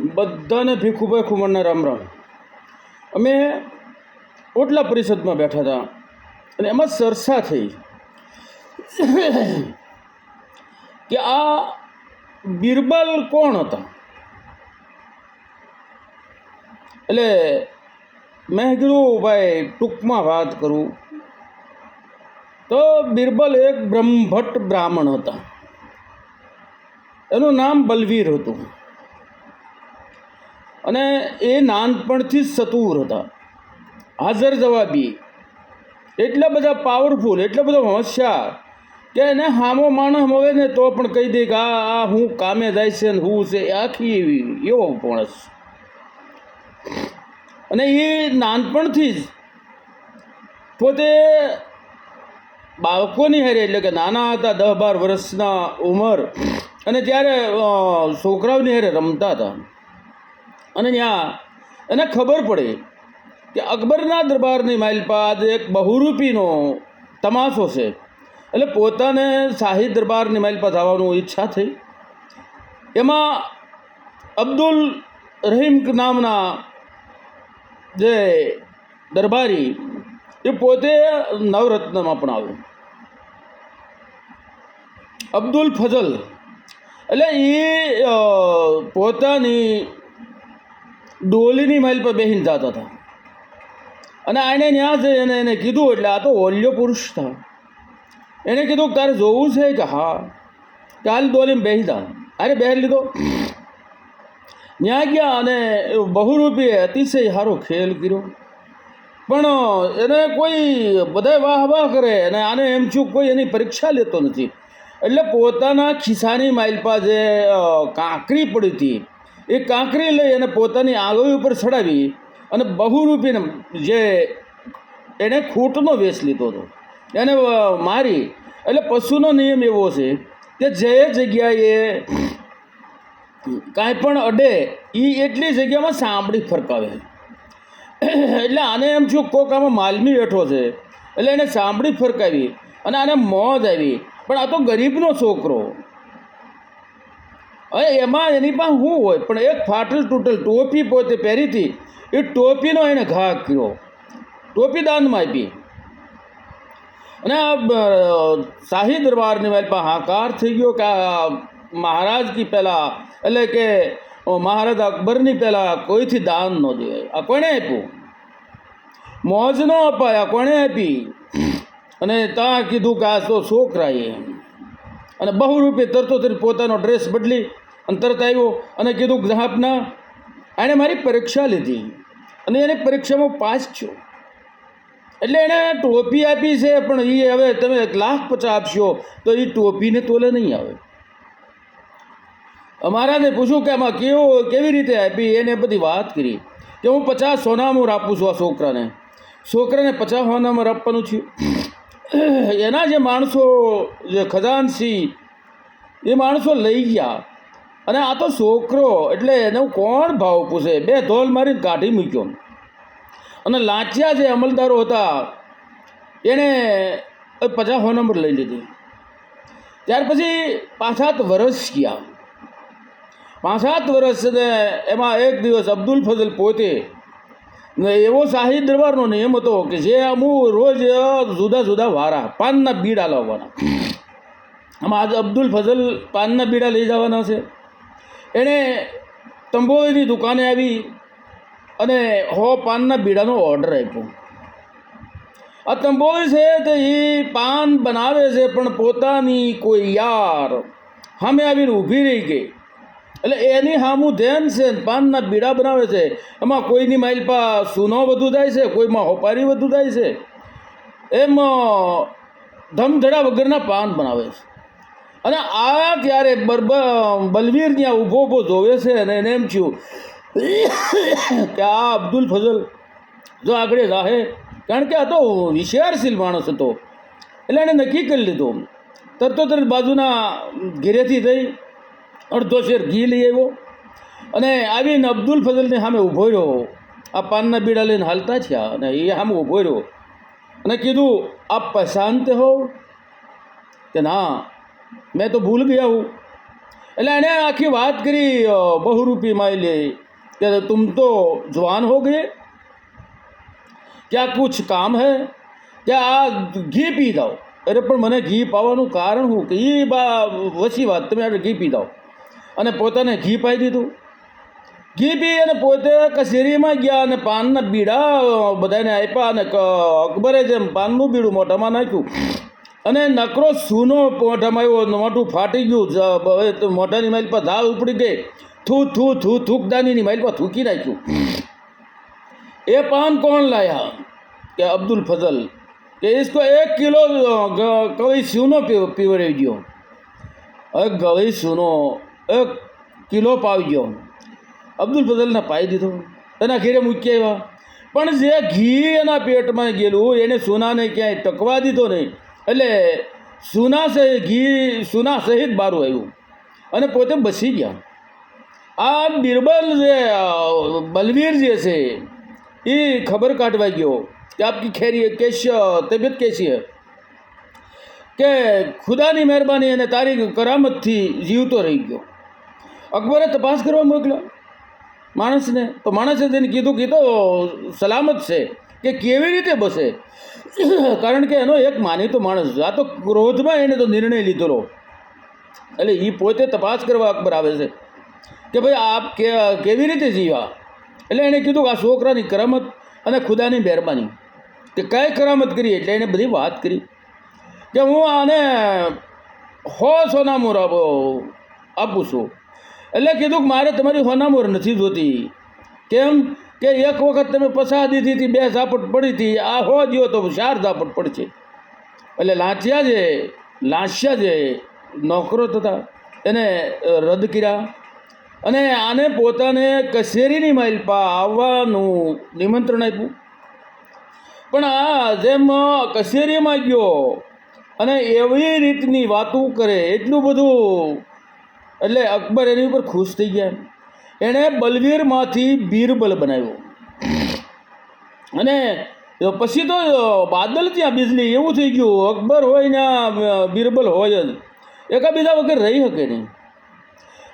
બધાને ભીખુભાઈ ખુમરના રામ રામ. અમે ઓટલા પરિષદમાં બેઠા હતા અને એમાં ચર્ચા થઈ કે આ બિરબલ કોણ હતા? એટલે મેં કીધું, ભાઈ, ટૂંકમાં વાત કરું. તો બિરબલ એક બ્રહ્મભટ્ટ બ્રાહ્મણ હતા. એનું નામ બલવીર હતું. અને એ નાનપણથી જ સતુર હતા. હાજર જવાબી, એટલા બધા પાવરફુલ એટલા બધા હોશિયાર કે એને હામો માણસ હોય ને તો પણ કહી દે કે આ આ હું કામે જાય છે ને હું છે આખી એવી, એવો માણસ અને એ નાનપણથી જ પોતે બાળકોની હારે, એટલે કે નાના હતા, દસ બાર વર્ષના ઉંમર, અને ત્યારે છોકરાઓની હારે રમતા હતા. અને ત્યાં એને ખબર પડી કે અકબરના દરબારની માઇલપાદ એક બહુરૂપીનો તમાશો છે. એટલે પોતાને શાહી દરબારની માઇલપાદ આવવાનું ઈચ્છા થઈ. એમાં અબ્દુલ રહીમ નામના જે દરબારી, એ પોતે નવરત્નમાં પણ આવ્યો અબ્દુલ ફઝલ, એટલે એ પોતાની ડોલીની માઇલ પર બેહીને જતા હતા. અને આને ત્યાં જઈને એને કીધું, એટલે આ તો ઓલ્યો પુરુષ હતા એણે કીધું, તારે જોવું છે કે હા? કે ડોલીને બેસી જા અરે બેસી લીધો. ત્યાં ગયા અને બહુરૂપીએ અતિશય સારો ખેલ કર્યો. પણ એને કોઈ બધા વાહ વાહ કરે અને આને એમ છું કોઈ એની પરીક્ષા લેતો નથી. એટલે પોતાના ખિસ્સાની માઇલ પાસે કાંકરી પડી હતી. એ કાંકરી લઈ અને પોતાની આંગળી ઉપર ચડાવી અને બહુરૂપીને જે એણે ખૂંટનો વેશ લીધો હતો. એને મારી, એટલે પશુનો નિયમ એવો છે કે જે જગ્યાએ કાંઈ પણ અડે એ એટલી જગ્યામાં સાંભળી ફરકાવે. એટલે આને એમ છું કોક આમાં માલમી બેઠો છે, એટલે એને સાંભળી ફરકાવી અને આને મોજ આવી. પણ આ તો ગરીબનો છોકરો. હવે એમાં એની પાસે શું હોય? પણ એક ફાટલ તૂટલ ટોપી પોતે પહેરી હતી. એ ટોપીનો એને ઘા કર્યો. ટોપી દાનમાં આપી. અને શાહી દરબારની મારી પાસે હાકાર થઈ ગયો કે મહારાજ કી પહેલાં એટલે કે મહારાજ અકબરની પહેલાં કોઈથી દાન ન દેવાય. આ કોણે આપ્યું? મોજ ન અપાય, આ કોણે આપી? અને ત્યાં કીધું કે આ તો છોકરાએ અને બહુરૂપે તરતો તરત પોતાનો ડ્રેસ બદલી અને તરત આવ્યો અને કીધું જહાપના એણે મારી પરીક્ષા લીધી અને એને પરીક્ષામાં પાસ થયો. એટલે એણે ટોપી આપી છે, પણ એ હવે તમે એક લાખ પચાસ આપશો, તો એ ટોપીને તોલે નહીં આવે. અમારાને પૂછ્યું કે આમાં કેવો, કેવી રીતે આપી? એને બધી વાત કરી. કે હું પચાસ સોનામુર આપું છું આ છોકરાને. છોકરાને પચાસ સોનામુર આપવાનું થયું. એના જે માણસો, જે ખજાનસી, એ માણસો લઈ ગયા. અને આ તો છોકરો, એટલે એને કોણ ભાવ પૂછે? બે ધોલ મારીને કાઢી મૂક્યો. અને લાંચિયા જે અમલદારો હતા એણે પચાસ નંબર લઈ લીધી. ત્યાર પછી પાંચ સાત વર્ષ ગયા. પાંચ સાત વર્ષ ને એમાં એક દિવસ અબ્દુલ ફઝલ પોતે એવો શાહી દરબારનો નિયમ હતો કે જે અમુક રોજ જુદા જુદા વારા, પાનના બીડા લાવવાના. આમાં આજે અબ્દુલ ફઝલ પાનના બીડા લઈ જવાના છે. એણે તંબોળીની દુકાને આવી અને હો પાનના બીડાનો ઓર્ડર આપ્યો. આ તંબોળી છે તો એ પાન બનાવે છે પણ પોતાની કોઈ યાર સામે આવીને ઊભી રહી ગઈ. એટલે એની સામું ધ્યાન છે પાનના બીડા બનાવે છે. એમાં કોઈની માઇલ પા સૂનો વધુ થાય છે, કોઈમાં હોપારી વધુ થાય છે. એમ ધમધડા વગરના પાન બનાવે છે. અને આ ત્યારે બલવીર ત્યાં ઊભો ઊભો જોવે છે અને એને એમ થયું કે આ અબ્દુલ ફઝલ જો આગળ રાહે કારણ કે આ તો વિષયારશીલ માણસ હતો. એટલે એણે નક્કી કરી લીધું. તરતો તરત બાજુના ઘેરેથી થઈ અડધો શેર ઘી લઈ આવ્યો. અને આવીને અબ્દુલ ફઝલની સામે ઊભો રહ્યો. આ પાનના બીડા લઈને હાલતા થયા અને એ સામે ઊભો રહ્યો. અને કીધું, આપ પશાંત હો. કે ના, મેં તો ભૂલ ગયા હું. એટલે એણે આખી વાત કરી બહુરૂપી માયલે કે તુમ તો જવાન હો ગયે? ક્યાં કુછ કામ હે? કે આ ઘી પી દો અરે પણ મને ઘી પાવાનું કારણ હું કે એ બા, વસી વાત, તમે આ ઘી પી દો અને પોતાને ઘી પાઈ દીધું. ઘી પી અને પોતે કચેરીમાં ગયા અને પાનના બીડા બધાને આપ્યા અને અકબરે જેમ પાનનું બીડું મોઢામાં નાખ્યું. અને નકરો સૂનો મોઢામાં આવ્યો મોઢું ફાટી ગયું મોઢાની માઇલ પર ધાર ઉપડી ગઈ. થૂ થૂ થૂ, થૂકદાનીની માઇલ પર થૂકી નાખ્યું. એ પાન કોણ લાયા? કે અબ્દુલ ફઝલ. કે ઇસકો એક કિલો કવિ સૂનો પીવડાવી ગયો હવે ગળી સૂનો એક કિલો પાવી ગયો. અબ્દુલ ફઝલને પાઈ દીધો. એના ઘેરે મૂકી આવ્યા. પણ જે ઘી એના પેટમાં ગયેલું, એને સોનાને ક્યાંય ટકવા દીધો નહીં. એટલે સોના સહિત ઘી સોના સહિત બારું આવ્યું. અને પોતે બસી ગયા. આ બિરબલ જે બલવીર જે છે, એ ખબર કાઢવા ગયો કે આપકી ખેરી કેશ તબિયત કેસી કે ખુદાની મહેરબાની અને તારી કરામતથી જીવતો રહી ગયો. અકબરે તપાસ કરવા મોકલ્યો. માણસને, તો માણસે તેને કીધું કે તો સલામત છે કે કેવી રીતે બસે? કારણ કે એનો એક માનીતો માણસ આ તો ક્રોધમાં એને તો નિર્ણય લીધેલો એટલે એ પોતે તપાસ કરવા અકબર આવે છે કે ભાઈ, આપ કે, કેવી રીતે જીવ્યા? એટલે એણે કીધું કે આ છોકરાની કરામત અને ખુદાની મહેરબાની. કે કઈ કરામત કરી? એટલે એણે બધી વાત કરી. કે હું આને હો સોના મોરા આપું છું. એટલે કીધું કે મારે તમારી હોનામોર નથી જોતી. કેમ કે એક વખત તમે પસાર દીધી હતી, બે ઝાપટ પડી હતી, આ હો જ્યો તો ચાર ઝાપટ પડશે. એટલે લાંચ્યા જે લાંચ્યા જે નોકરો થતા. એને રદ કર્યા. અને આને પોતાને કચેરીની માઇલ પા આવવાનું નિમંત્રણ આપ્યું. પણ આ જેમ કસેરીમાં ગયો અને એવી રીતની વાતો કરે, એટલું બધું એટલે અકબર એની ઉપર ખુશ થઈ ગયા. એણે બલવીરમાંથી બીરબલ બનાવ્યો. અને પછી તો બાદલ ત્યાં બિજલી, એવું થઈ ગયું. અકબર હોય ને બીરબલ હોય જ. એકાબીજા વગર રહી શકે નહીં.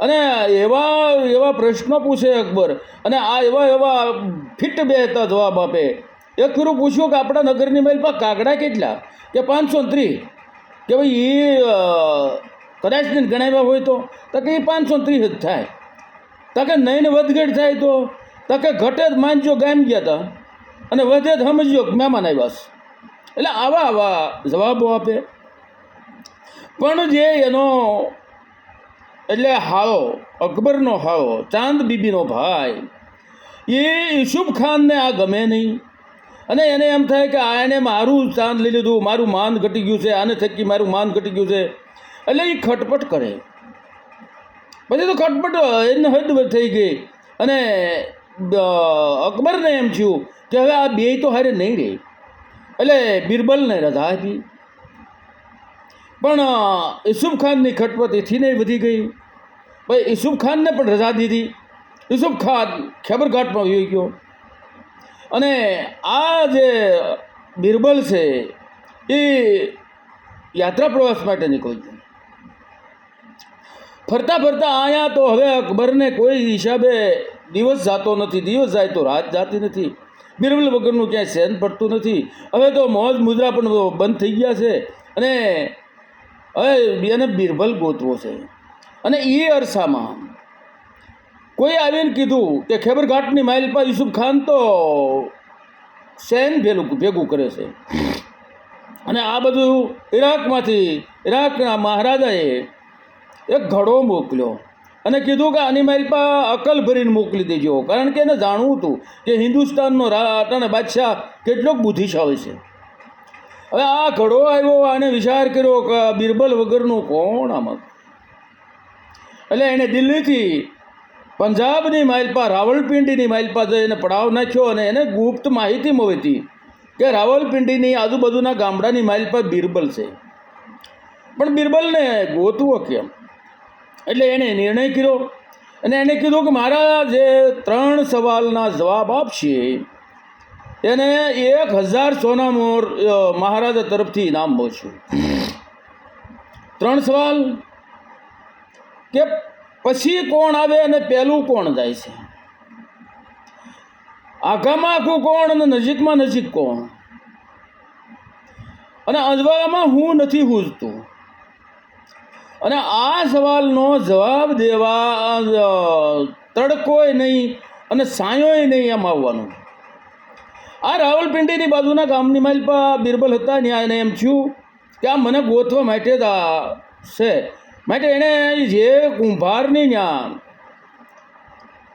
અને એવા એવા પ્રશ્નો પૂછે અકબર. અને આ એવા એવા ફિટ બેહતા જવાબ આપે. એક ફેરું પૂછ્યું કે આપણા નગરની પર કાગડા કેટલા? કે પાંચસો ત્રીસ? કે ભાઈ એ કદાચ ને ગણાવ્યા હોય તો તકે એ પાંચસો ત્રીસ જ થાય. તો કે નહીં ને વધઘટ થાય તો તકે ઘટે જ માનજો ગામ ગયા હતા અને વધે જ સમજ્યો મહેમાન આવ્યા છે. એટલે આવા આવા જવાબો આપે. પણ જે એનો, એટલે હાળો, અકબરનો હાળો, ચાંદ બીબીનો ભાઈ, એ યુસુફ ખાનને આ ગમે નહીં. અને એને એમ થાય કે આ એણે મારું ચાંદ લઈ લીધું, મારું માન ઘટી ગયું છે, આને થકી મારું માન ઘટી ગયું છે. એટલે એ ખટપટ કરે. પછી તો ખટપટ એને હદ થઈ ગઈ. અને અકબરને એમ થયું કે હવે આ બે તો હારે નહીં રહે. એટલે બિરબલને રજા આપી. પણ યુસુફ ખાનની ખટપટ એથી નહીં વધી ગઈ. ભાઈ યુસુફ ખાનને પણ રજા દીધી. યુસુફ ખાન ખેબરઘાટમાં વહી ગયો. અને આ જે બિરબલ છે એ યાત્રા પ્રવાસ માટે નીકળી ગયો. ફરતા ફરતા અહીંયા તો હવે અકબરને કોઈ હિસાબે દિવસ જાતો નથી, દિવસ જાય તો રાત જાતી નથી. બિરબલ વગરનું ક્યાંય સહેન પડતું નથી. હવે તો મોજ મુદ્રા પણ બંધ થઈ ગયા છે. અને હવે એને બિરબલ ગોતવો છે. અને એ અરસામાં કોઈ આવીને કીધું કે ખેબરઘાટની માઇલ પર યુસુફ ખાન તો સહેન ભેલું, ભેગું કરે છે. અને આ બધું ઈરાકમાંથી, ઈરાકના મહારાજાએ એક ઘડો મોકલ્યો અને કીધું કે આની મારી પર અકલ ભરીને મોકલી દેજો. કારણ કે એને જાણવું હતું કે હિન્દુસ્તાનનો રાટાને બાદશાહ કેટલોક બુદ્ધિશાળી છે. હવે આ ઘડો આવ્યો આને વિચાર કર્યો કે બિરબલ વગરનું કોણ આમાં? એટલે એણે દિલ્હીથી પંજાબની માઇલ પર રાવલપિંડીની માઇલ જઈને પડાવ નાખ્યો અને એને ગુપ્ત માહિતી મળી હતી કે રાવલપિંડીની આજુબાજુના ગામડાની માઇલ પર બિરબલ છે. પણ બિરબલને ગોતવો કેમ? એટલે એણે નિર્ણય કર્યો. અને એણે કીધું કે મારા જે ત્રણ સવાલના જવાબ આપશે એને એક હજાર સોના મોર મહારાજા તરફથી ઇનામ મળશે. ત્રણ સવાલ. કે પછી કોણ આવે અને પહેલું કોણ જાય છે? આઘામાં આખું કોણ અને નજીકમાં નજીક કોણ? અને અજવાળામાં હું નથી પૂછતું અને આ સવાલનો જવાબ દેવા તડકોય નહીં અને સાયોય નહીં એમ આવવાનું આ રાવલપિંડીની બાજુના ગામની માલપા બિરબલ હતા ત્યાં એને એમ થયું કે આ મને ગોતવા માટે છે. માટે એણે જે કુંભારની ત્યાં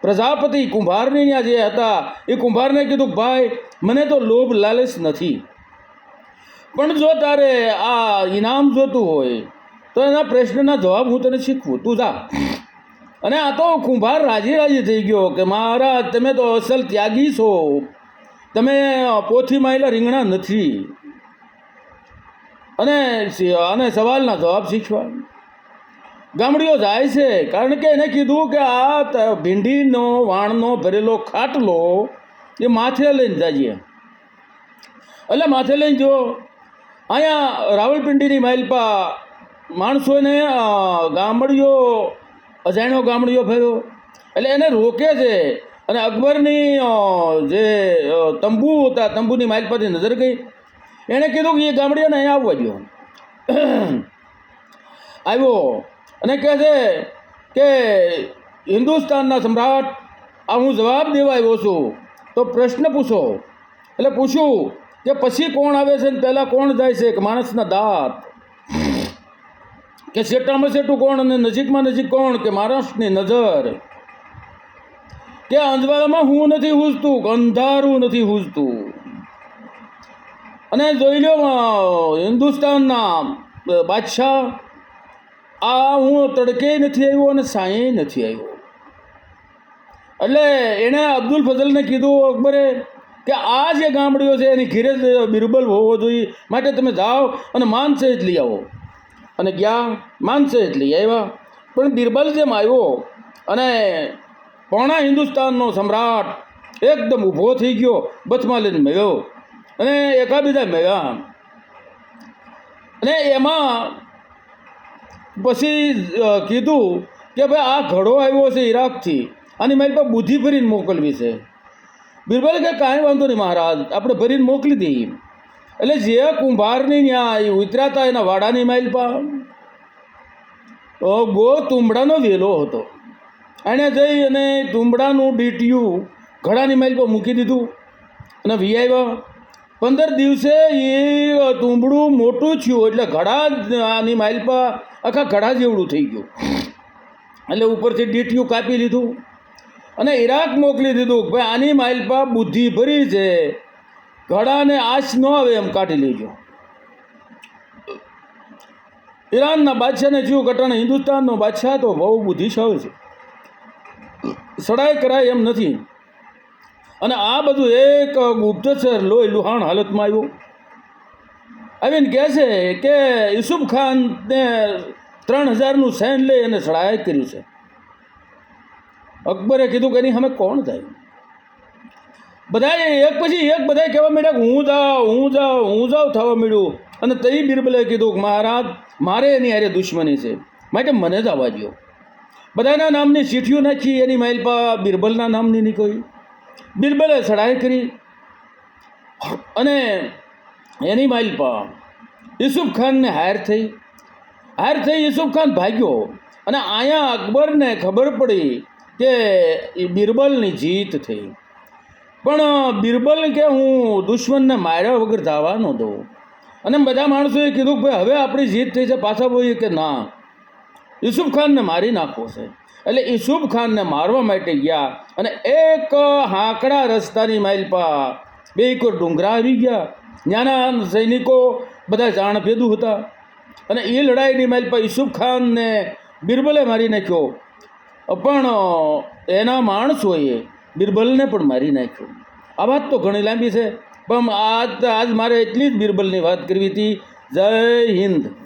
પ્રજાપતિ કુંભારની ત્યાં જે હતા, એ કુંભારને કીધું, ભાઈ, મને તો લોભ લાલચ નથી. પણ જો તારે આ ઇનામ જોતું હોય તો એના પ્રશ્નના જવાબ હું તને શીખવું. તું જા. અને આ તો કુંભાર રાજી રાજી થઈ ગયો કે મારા તમે તો અસલ ત્યાગી છો. તમે પોથી માયેલા રીંગણા નથી. અને અને સવાલના જવાબ શીખવા. ગામડીઓ જાય છે કારણ કે એને કીધું કે આ ભીંડીનો, વાણનો ભરેલો ખાટલો એ માથે લઈને જઈએ એટલે માથે લઈને જો. અહીંયા રાવલપિંડીની માઇલપા માણસોને ગામડીઓ, અજાણ્યો ગામડીઓ ફેરો એટલે એને રોકે છે. અને અકબરની જે તંબુ હતા, તંબુની માઇલપાથી નજર ગઈ. એણે કીધું કે, એ ગામડીઓને અહીંયા આવવા દો આવ્યો અને કહે છે કે, હિન્દુસ્તાનના સમ્રાટ, આ હું જવાબ દેવા આવ્યો છું. તો પ્રશ્ન પૂછો. એટલે પૂછ્યું કે, પછી કોણ આવે છે? ને પહેલાં કોણ જાય છે? કે માણસના દાંત. કે સેટામાં સેટું કોણ અને નજીકમાં નજીક કોણ? કે મહારાષ્ટ્રની નજર. કે અંજવાળામાં હું નથી હૂજતું અંધારું નથી હૂજતું. અને જોઈ લો હિન્દુસ્તાનના બાદશાહ. આ હું તડકે નથી આવ્યો અને સાંયે નથી આવ્યો. એટલે એણે અબ્દુલ ફઝલને કીધું, અકબરે, કે આ જે ગામડીઓ છે, એની ઘીરે બિરબલ હોવો જોઈએ. માટે તમે જાઓ અને માન સહેજ લઈ આવો. અને ગયા માનશે એટલે આવ્યા. પણ બિરબલ જેમ આવ્યો અને પોણા હિન્દુસ્તાનનો સમ્રાટ એકદમ ઊભો થઈ ગયો, બથમાં લઈને મેળ્યો અને એકાબીજા મેળ્યા અને એમાં પછી કીધું કે ભાઈ આ ઘડો આવ્યો છે ઈરાકથી આની મારી પાસે બુદ્ધિ ભરીને મોકલવી છે. બિરબલ કે કાંઈ વાંધો નહીં મહારાજ, આપણે ભરીને મોકલી દઈએ એટલે જે કુંભારની ત્યાં ઉતર્યા એના વાડાની માઇલ પા. ગો તુંબડાનો વેલો હતો. એણે જઈ અને તુંબડાનું ડીટીયું ઘડાની માઇલ પર મૂકી દીધું અને વી આવ્યા પંદર દિવસે એ તુંબડું મોટું થયું એટલે ઘડા આની માઇલ પર આખા ઘડા જેવડું થઈ ગયું. એટલે ઉપરથી ડીટીયું કાપી લીધું અને ઈરાક મોકલી દીધું ભાઈ આની માઇલ પર બુદ્ધિ ભરી છે. ઘડાને આશ ન આવે એમ કાઢી લેજો. ઈરાનના બાદશાહને જીવ ઘટાણે હિન્દુસ્તાનનો બાદશાહ તો બહુ બુદ્ધિશાળી છે. સડાઈ કરાય એમ નથી. અને આ બધું એક ગુપ્તચર લોહી લુહાણ હાલતમાં આવ્યું. આવીને કહે છે કે યુસુફ ખાનને ત્રણ હજારનું સૈન લઈ અને સડાય કર્યું છે. અકબરે કીધું કે એની સામે કોણ જાય બધાએ એક પછી એક બધા કહેવા માંડ્યા હું જાઉં હું જાઉં હું જાઉં થવા માંડ્યું. અને તઈ બિરબલે કીધું કે મહારાજ, મારે એની હારે દુશ્મની છે. માટે મને જ આવવા દો બધાના નામની ચીઠીઓ નાખી, એની માઇલ પા બિરબલના નામની નીકળી. બિરબલે સડાઈ કરી. અને એની માઇલ પા યુસુફ ખાનને હાર થઈ. હાર થઈ યુસુફ ખાન ભાગ્યો. અને અહીંયા અકબરને ખબર પડી કે બિરબલની જીત થઈ. પણ બિરબલ કે હું દુશ્મનને માર્યા વગર જવા ન દઉં. અને બધા માણસોએ કીધું કે ભાઈ હવે આપણી જીત થઈ છે, પાછા બોલીએ કે ના. યુસુફ ખાનને મારી નાખવો છે. એટલે યુસુફ ખાનને મારવા માટે ગયા અને એક હાંકડા રસ્તાની માઇલ પા બે એક ડુંગરા આવી ગયા. ત્યાંના સૈનિકો બધા જાણ ભેદું હતા. અને એ લડાઈની માઇલ પર યુસુફ ખાનને બિરબલે મારી નાખ્યો. પણ એના માણસોએ બિરબલને પણ મારી નાખ્યો. આ વાત તો ઘણી લાંબી છે, પણ આજ આજ મારે એટલી જ બિરબલની વાત કરવી હતી. જય હિન્દ.